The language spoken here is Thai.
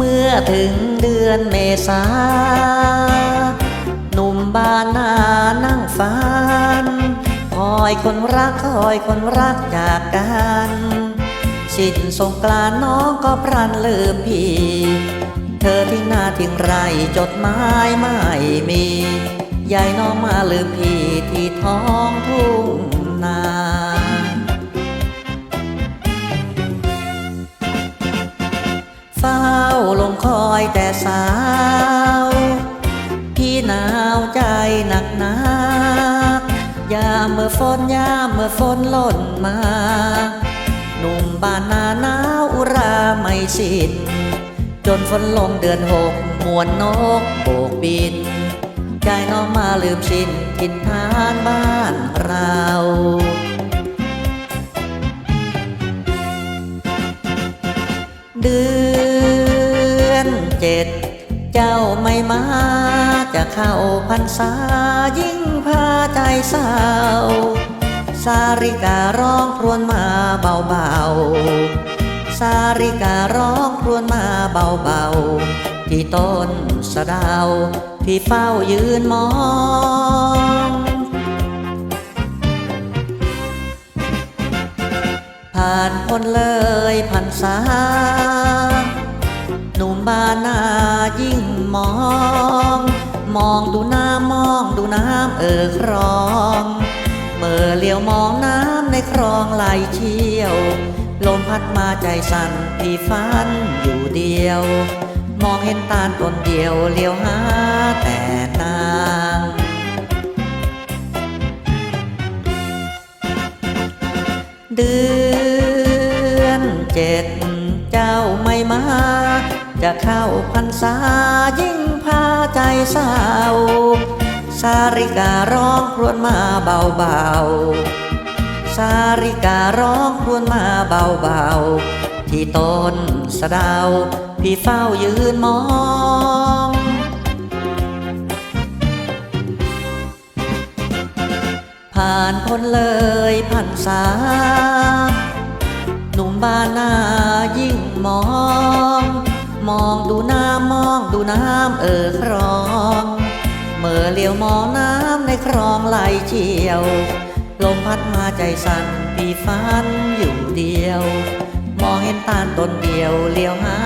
เมื่อถึงเดือนเมษาหนุ่มบ้านนานั่งฝันคอยคนรักคอยคนรักจากกันสิ้นสงกรานน้องก็พรันลืมพี่ เธอทิ้งหน้าทิ้งไรจดหมายไม่มียายน้องมาลืมพี่ที่ท้องทุ่งนา คอยแต่สาว พี่หนาวใจหนักหนักยามเมื่อฝนยามเมื่อฝนหล่นมา หนุ่มบ้านนาหนาวอุราไม่สิ้นจนฝนลงเดือนหกมวนนกโบกบินใจน้องมาลืมชินทินทานบ้านเรา เจ็ด เจ้าไม่มาจะเข้าพรรษายิ่งพาใจเศร้าสาริการ้องครวญมาเบาๆ สาริการ้องครวญมาเบาๆ ที่ต้นสะดาวพี่เฝ้ายืนมองผ่านพ้นเลยพันษา หนุ่มบ้านนายิ่งมอง มองดูน้ำมองดูน้ำเออครองเมื่อเลี้ยวมองน้ำในคลองไหลเชี่ยว ลมพัดมาใจสั่นพี่ฝันอยู่เดียว มองเห็นตาลต้นเดียวเลี้ยวหาแต่นางเดือนเจ็ด จะเข้าพรรษายิ่งพาใจเศร้า สาริการ้องครวญมาเบาๆ สาริการ้องครวญมาเบาๆ ที่ต้นสะดาวพี่เฝ้ายืนมองผ่านพ้นเลยพันษาหนุ่มบ้านนายิ่งมอง มองดูน้ำมองดูน้ำเออครอง เมื่อเลี้ยวมองน้ำในคลองไหลเชี่ยว ลมพัดมาใจสั่นพี่ฝันอยู่เดียว มองเห็นตาลต้นเดียวเลี้ยวหา